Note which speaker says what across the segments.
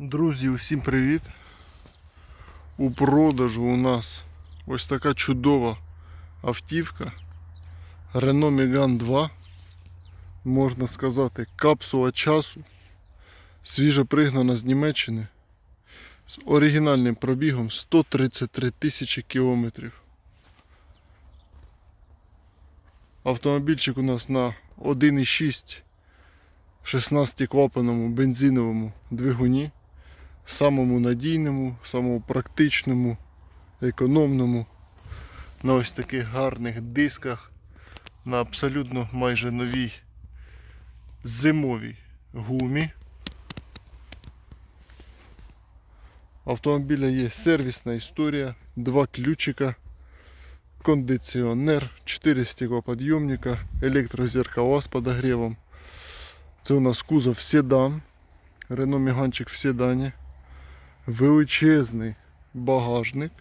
Speaker 1: Друзі, усім привіт! У продажу у нас ось така чудова автівка Renault Megane 2. Можна сказати, капсула часу. Свіжо пригнана з Німеччини з оригінальним пробігом 133 тисячі кілометрів. Автомобільчик у нас на 1,6 16-клапаному бензиновому двигуні самому надійному, самому практичному, економному, на ось таких гарних дисках, на абсолютно майже новій зимовій гумі. Автомобіля є сервісна історія, два ключика, кондиціонер, 4 стеклоподйомника, електрозеркала з подогревом. Це у нас кузов седан. Рено Міганчик в седані. Величезний багажник.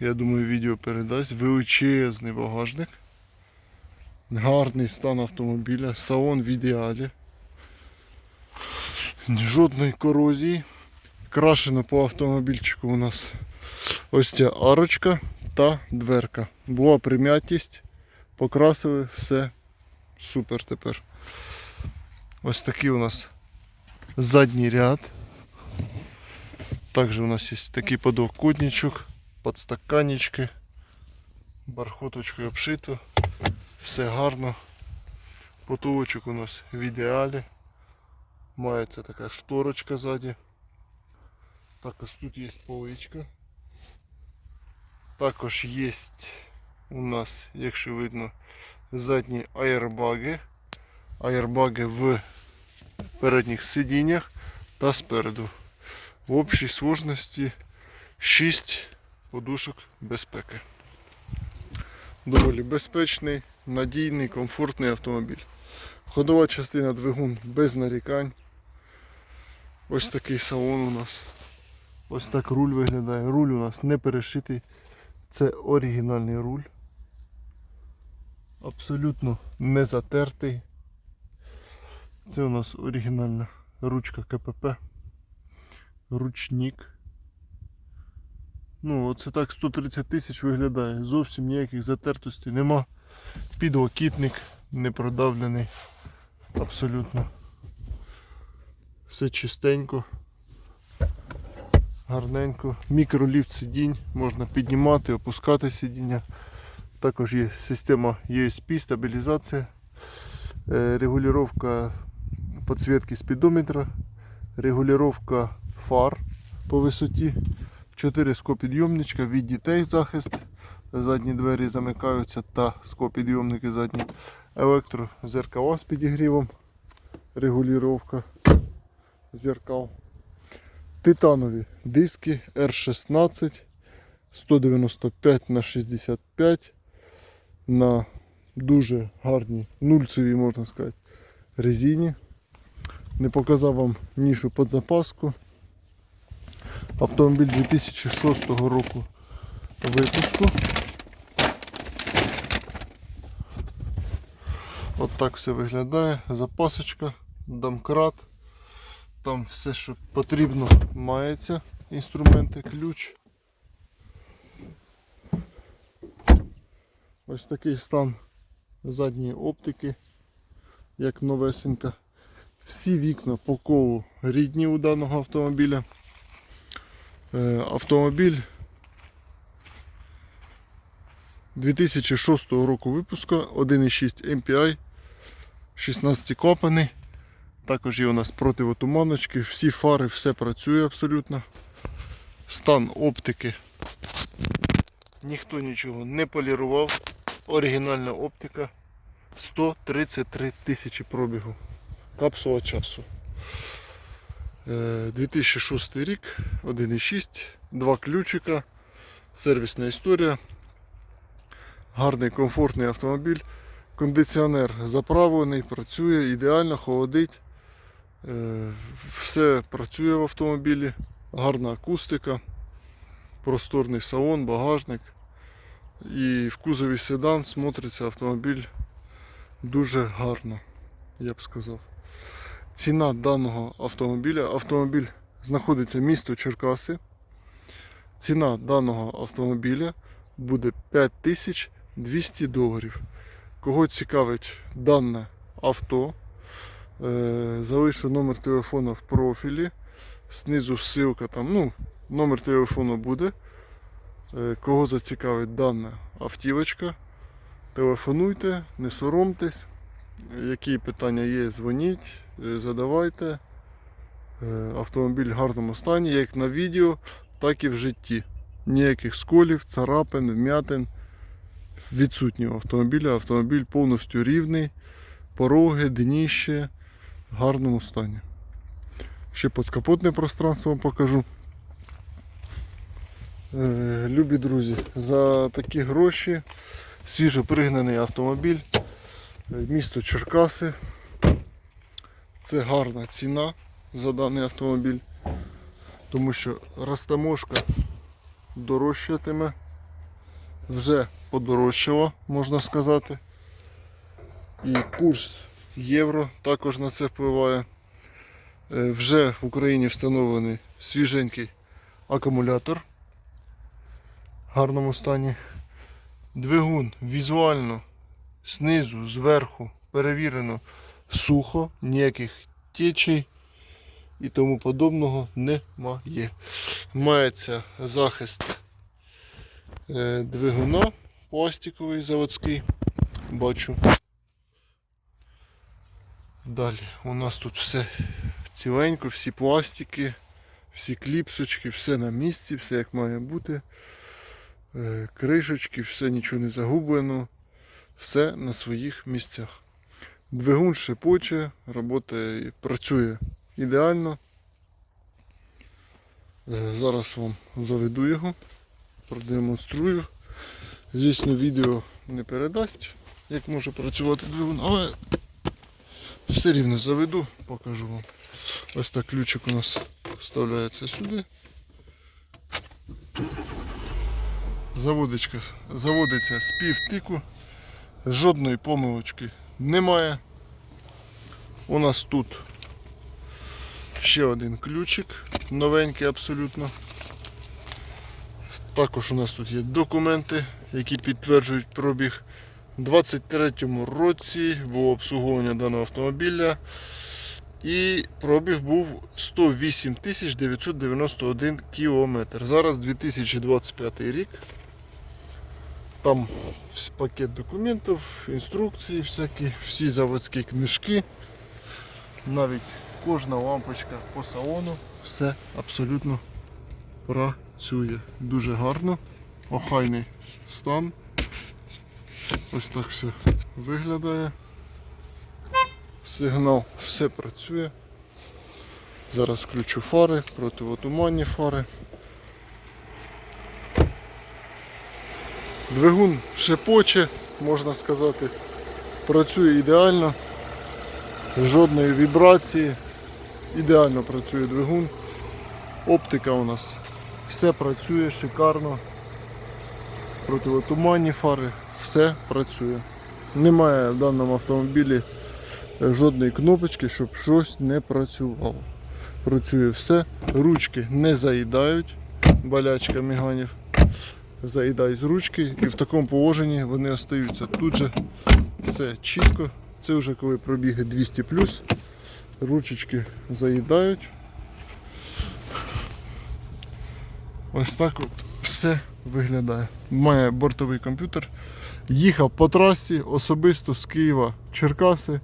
Speaker 1: Я думаю, відео передасть. Величезний багажник. Гарний стан автомобіля. Салон в ідеалі. Жодної корозії. Крашено по автомобільчику у нас ось ця арочка та дверка. Була прим'ятість. Покрасили все. Супер тепер. Ось такий у нас задній ряд. Також у нас є такий подокутничок, подстаканнички, бархоточкою обшито. Все гарно. Потолочок у нас в ідеалі. Мається така шторочка ззаді. Також тут є поличка. Також є у нас, якщо видно, задні аербаги. Аербаги в передніх сидіннях та спереду. В общій сложності 6 подушок безпеки. Доволі безпечний, надійний, комфортний автомобіль. Ходова частина двигун без нарікань. Ось такий салон у нас. Ось так руль виглядає. Руль у нас не перешитий. Це оригінальний руль. Абсолютно не затертий. Це у нас оригінальна ручка КПП. Ручник. Ну, оце так 130 тисяч виглядає. Зовсім ніяких затертостей нема. Підлокітник не продавлений. Абсолютно. Все чистенько. Гарненько. Мікроліфт сидінь, можна піднімати, опускати сидіння. Також є система ESP, стабілізація, е, регулювання підсвітки спідометра, регулювання фар по висоті, 4 скопідйомничка від дітей захист, задні двері замикаються та скопідйомники задні, електрозеркала з підігрівом, регулювання зеркал. Титанові диски R16 195 на 65 на дуже гарній нульцевій, можна сказати, резині. Не показав вам нішу під запаску. Автомобіль 2006 року випуску. От так все виглядає. Запасочка, домкрат. Там все, що потрібно, мається. Інструменти, ключ. Ось такий стан задньої оптики, як новесенька. Всі вікна по колу рідні у даного автомобіля. Е, Автомобіль 2006 року випуску 1.6 MPI 16 клапани. Також є у нас противотуманочки, всі фари, все працює абсолютно. Стан оптики. Ніхто нічого не полірував. Оригінальна оптика 133 тисячі пробігу. Капсула часу. Е, 2006 рік, 1.6, два ключика, сервісна історія. Гарний комфортний автомобіль. Кондиціонер заправлений, працює, ідеально, холодить. Е, Все працює в автомобілі, гарна акустика, просторний салон, багажник. І в кузові седан смотриться автомобіль дуже гарно, я б сказав. Ціна даного автомобіля. Автомобіль знаходиться в місто Черкаси. Ціна даного автомобіля буде 5200 доларів. Кого цікавить дане авто, е, залишу номер телефона в профілі. Знизу ссылка там, ну, номер телефону буде. Е, Кого зацікавить дана автівочка, телефонуйте, не соромтесь. Які питання є, дзвоніть, задавайте. Е, Автомобіль в гарному стані, як на відео, так і в житті. Ніяких сколів, царапин, вмятин відсутні у автомобіля. Автомобіль повністю рівний, пороги, дніще в гарному стані. Ще підкапотне пространство вам покажу. Е, Любі друзі, за такі гроші свіжо пригнаний автомобіль, е, місто Черкаси. Це гарна ціна за даний автомобіль, тому що розтаможка дорожчатиме, вже подорожчало, можна сказати. І курс євро також на це впливає. Е, Вже в Україні встановлений свіженький акумулятор в гарному стані. Двигун візуально знизу, зверху перевірено сухо, ніяких течій і тому подобного немає. Мається захист е, двигуна пластиковий заводський. Бачу. Далі у нас тут все ціленько, всі пластики, всі кліпсочки, все на місці, все як має бути. Е, Кришечки, все нічого не загублено, все на своїх місцях. Двигун шипоче, робота працює ідеально. Е, Зараз вам заведу його, продемонструю. Звісно, відео не передасть, як може працювати двигун, але все рівно заведу, покажу вам. Ось так ключик у нас вставляється сюди. Заводичка заводиться з півтику. Жодної помилочки немає. У нас тут ще один ключик, новенький абсолютно. Також у нас тут є документи, які підтверджують пробіг. У 23-му році було обслуговування даного автомобіля. І пробіг був 108 991 кілометр. Зараз 2025 рік. Там пакет документів, інструкції, всякі, всі заводські книжки. Навіть кожна лампочка по салону, все абсолютно працює. Дуже гарно, охайний стан. Ось так все виглядає. Сигнал все працює. Зараз включу фари, противотуманні фари. Двигун шепоче, можна сказати, працює ідеально, жодної вібрації, ідеально працює двигун. Оптика у нас все працює шикарно. Противотуманні фари, все працює. Немає в даному автомобілі е, жодної кнопочки, щоб щось не працювало. Працює все, ручки не заїдають, балячка міганів заїдають з ручки і в такому положенні вони остаються. Тут же все чітко. Це вже коли пробіги 200 ручечки заїдають. Ось так от все виглядає. Має бортовий комп'ютер. Їхав по трасі особисто з Києва Черкаси.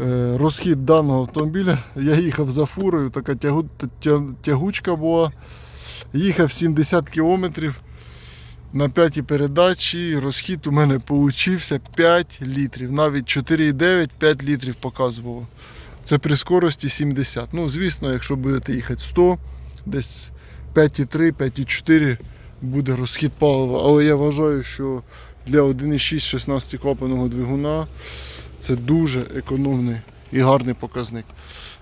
Speaker 1: Е, Розхід даного автомобіля. Я їхав за фурою, така тягу, тягучка була. Їхав 70 кілометрів на п'ятій передачі. Розхід у мене получився 5 літрів. Навіть 4,9 5 літрів показувало. Це при скорості 70. Ну, звісно, якщо будете їхати 100, десь 5,3, 5,4 буде розхід палива. Але я вважаю, що для 1,6 16 клапаного двигуна це дуже економний і гарний показник.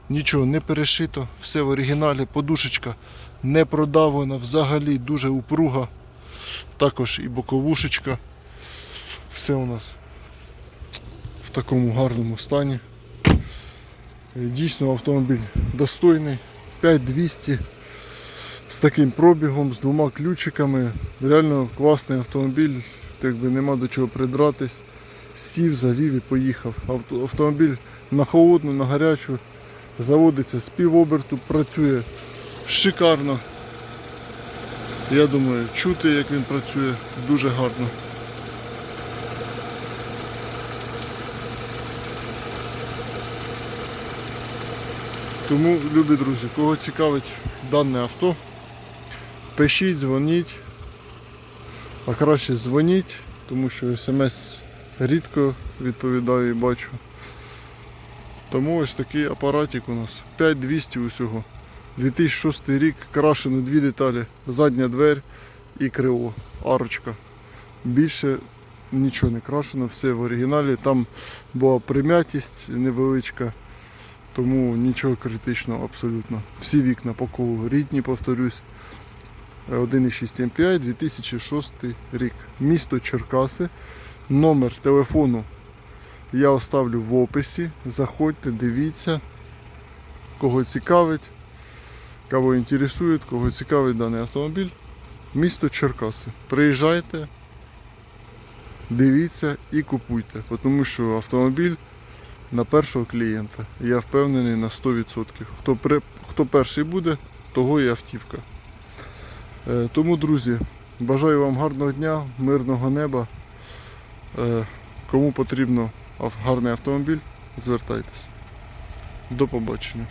Speaker 1: Нічого не перешито, все в оригіналі, подушечка не продавлена, взагалі дуже упруга. Також і боковушечка. Все у нас в такому гарному стані. Дійсно автомобіль достойний. 5200 з таким пробігом, з двома ключиками. Реально класний автомобіль, якби нема до чого придратись. Сів, завів і поїхав. Авто- Автомобіль на холодну, на гарячу, заводиться з півоберту, працює шикарно. Я думаю, чути, як він працює, дуже гарно. Тому, любі друзі, кого цікавить дане авто, пишіть, дзвоніть, а краще дзвоніть, тому що смс рідко відповідаю і бачу. Тому ось такий апаратик у нас. 5200 усього. 2006 рік, крашено дві деталі, задня двері і криво, арочка. Більше нічого не крашено, все в оригіналі. Там була прим'ятість невеличка, тому нічого критичного абсолютно. Всі вікна по колу рідні, повторюсь. 1,6 MPI 2006 рік. Місто Черкаси. Номер телефону я оставлю в описі. Заходьте, дивіться, кого цікавить, кого інтересує, кого цікавить даний автомобіль. Місто Черкаси. Приїжджайте, дивіться і купуйте, тому що автомобіль на першого клієнта. Я впевнений на 100%. Хто, при, хто перший буде, того і автівка. Е, Тому, друзі, бажаю вам гарного дня, мирного неба. Е, Кому потрібно гарний автомобіль, звертайтесь. До побачення.